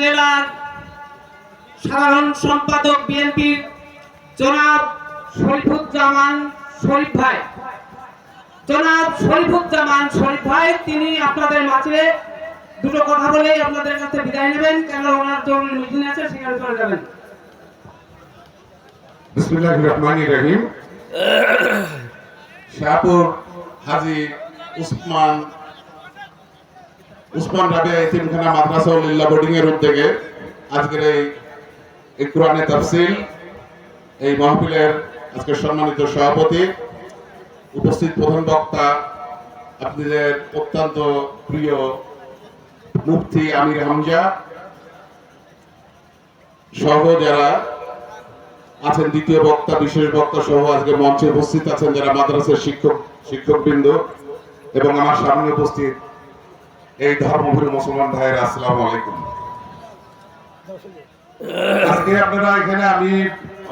জেলার সাধারণ সম্পাদক বিএনপির জনাব শরীফুজ্জামান শরীফ ভাই। জনাব শরীফুজ্জামান শরীফ ভাই, তিনি আপনাদের মাঝে দুটো কথা বলে আপনাদের কাছে বিদায় নেবেন কেন ওনার জন্য মিটিং আছে সেখানে চলে যাবেন। বিসমিল্লাহ রহমান রহিম। শাহপুর হাজি উসমান উসমান রাবিয়া ইতিমখানা মাদ্রাসা ও বোর্ডিং এর উদ্যোগে আজকের এই কোরআনে তাফসিল, এই মাহফিলের আজকে সম্মানিত সভাপতি, উপস্থিত প্রধান বক্তা, আপনাদের অত্যন্ত প্রিয় মুফতি আমির হামজা সহ যারা আছেন, দ্বিতীয় বক্তা, বিশেষ বক্তা সহ আজকে মঞ্চে উপস্থিত আছেন যারা মাদ্রাসার শিক্ষক, শিক্ষকবৃন্দ এবং আমার সামনে উপস্থিত এই ধর্মভূমি মুসলমান ভাইয়ের, আসসালামু আলাইকুম। আজকে আপনারা এখানে আমি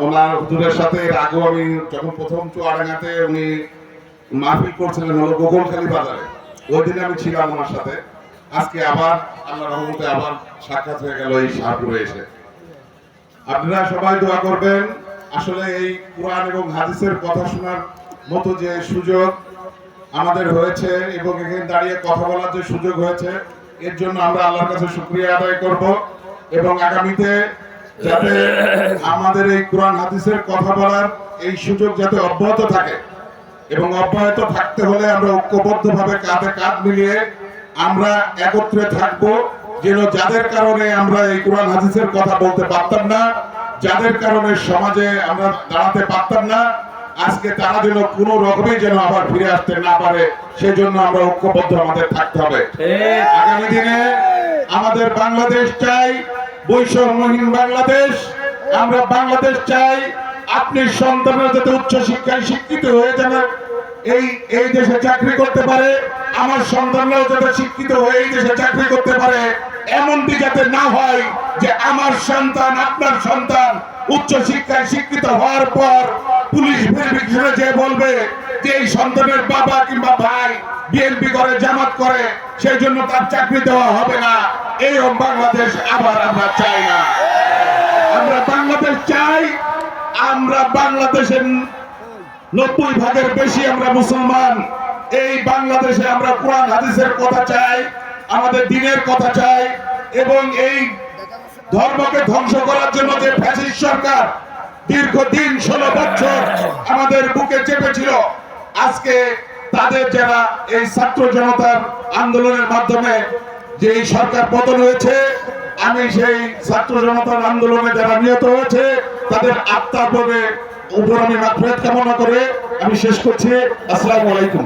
ওনার হুজুরের সাথে এর আগেও আমি যখন প্রথম চুয়াডাঙ্গাতে উনি মাহফিল করছিলেন হলো গোগলখালী বাজারে, ওই দিনে আমি ছিলাম ওনার সাথে। আজকে আবার আল্লাহ রহমতে আবার সাক্ষাৎ হয়ে গেল এই শাহপুরে এসে। আপনারা সবাই দোয়া করবেন। আসলে এই কোরআন এবং হাদিসের কথা শোনার মতো যে সুযোগ আমাদের হয়েছে এবং এখানে দাঁড়িয়ে কথা বলার যে সুযোগ হয়েছে, এর জন্য আমরা আল্লাহর কাছে শুক্রিয়া আদায় করব এবং আগামীতে যাতে আমাদের এই কোরআন হাদিসের কথা বলার এই সুযোগ যাতে অব্যাহত থাকে এবং অব্যাহত থাকতে হলে আমরা ঐক্যবদ্ধভাবে কাঁধে কাঁধ মিলিয়ে আমরা একত্রে থাকব, যেন যাদের কারণে আমরা এই কোরআন হাদিসের কথা বলতে পারতাম না, যাদের কারণে সমাজে আমরা দাঁড়াতে পারতাম না আজকে তারা যেন কোনো রকমে যেন আবার ফিরে আসতে না পারে, সেজন্য আমরা ঐক্যবদ্ধ আমাদের থাকতে হবে। আগামী দিনে আমাদের বাংলাদেশ চাই বৈষম্যহীন বাংলাদেশ। আমরা বাংলাদেশ চাই আপনি সন্তানরা যাতে উচ্চ শিক্ষায় শিক্ষিত হয়ে যাবে এই এই দেশে চাকরি করতে পারে, আমার সন্তানরাও যাতে শিক্ষিত হয়ে এই দেশে চাকরি করতে পারে, এমনটি যাতে না হয় যে আমার সন্তান, আপনার সন্তান উচ্চ শিক্ষায় শিক্ষিত হওয়ার পর পুলিশ ভেরিফিকেশনে যে বলবে যে এই সন্তানের বাবা কিংবা ভাই বিএনপি করে, জামাত করে সেই জন্য তার চাকরি দেওয়া হবে না। এই বাংলাদেশ আবার আমরা চাই না। আমরা বাংলাদেশ চাই, আমরা বাংলাদেশের নব্বই ভাগের বেশি আমরা মুসলমান। এই বাংলাদেশে আমরা কোরআন, হাদিসের কথা চাই, আমাদের দিনের কথা চাই, এবং এই ধর্মকে ধ্বংস করার জন্য যে ফ্যাসিস্ট সরকার দীর্ঘদিন ষোলো বছর আমাদের বুকে চেপেছিল। আজকে তাদের যারা এই ছাত্র জনতার আন্দোলনের মাধ্যমে যে সরকার পতন হয়েছে, আমি সেই ছাত্র জনতার আন্দোলনে যারা নিহত হয়েছে, তাদের আত্মার পদে উপর আমি মাফিয়াত কামনা করে আমি শেষ করছি। আসসালামু আলাইকুম।